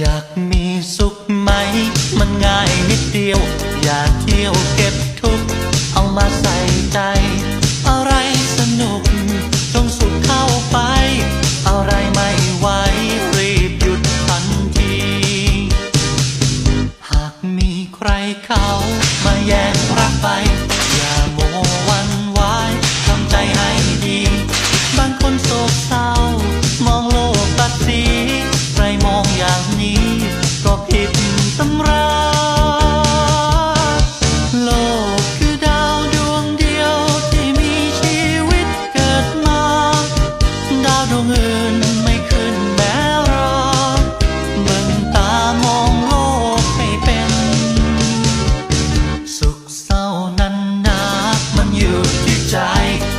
อยากมีสุขไหม มันง่ายนิดเดียว อยากเที่ยวเก็บทุก เอามาใส่ใจ อะไรสนุกจงสุดเข้าไป อะไรไม่ไหวรีบหยุดทันที หากมีใครเขามาแย่งรักไป ใจ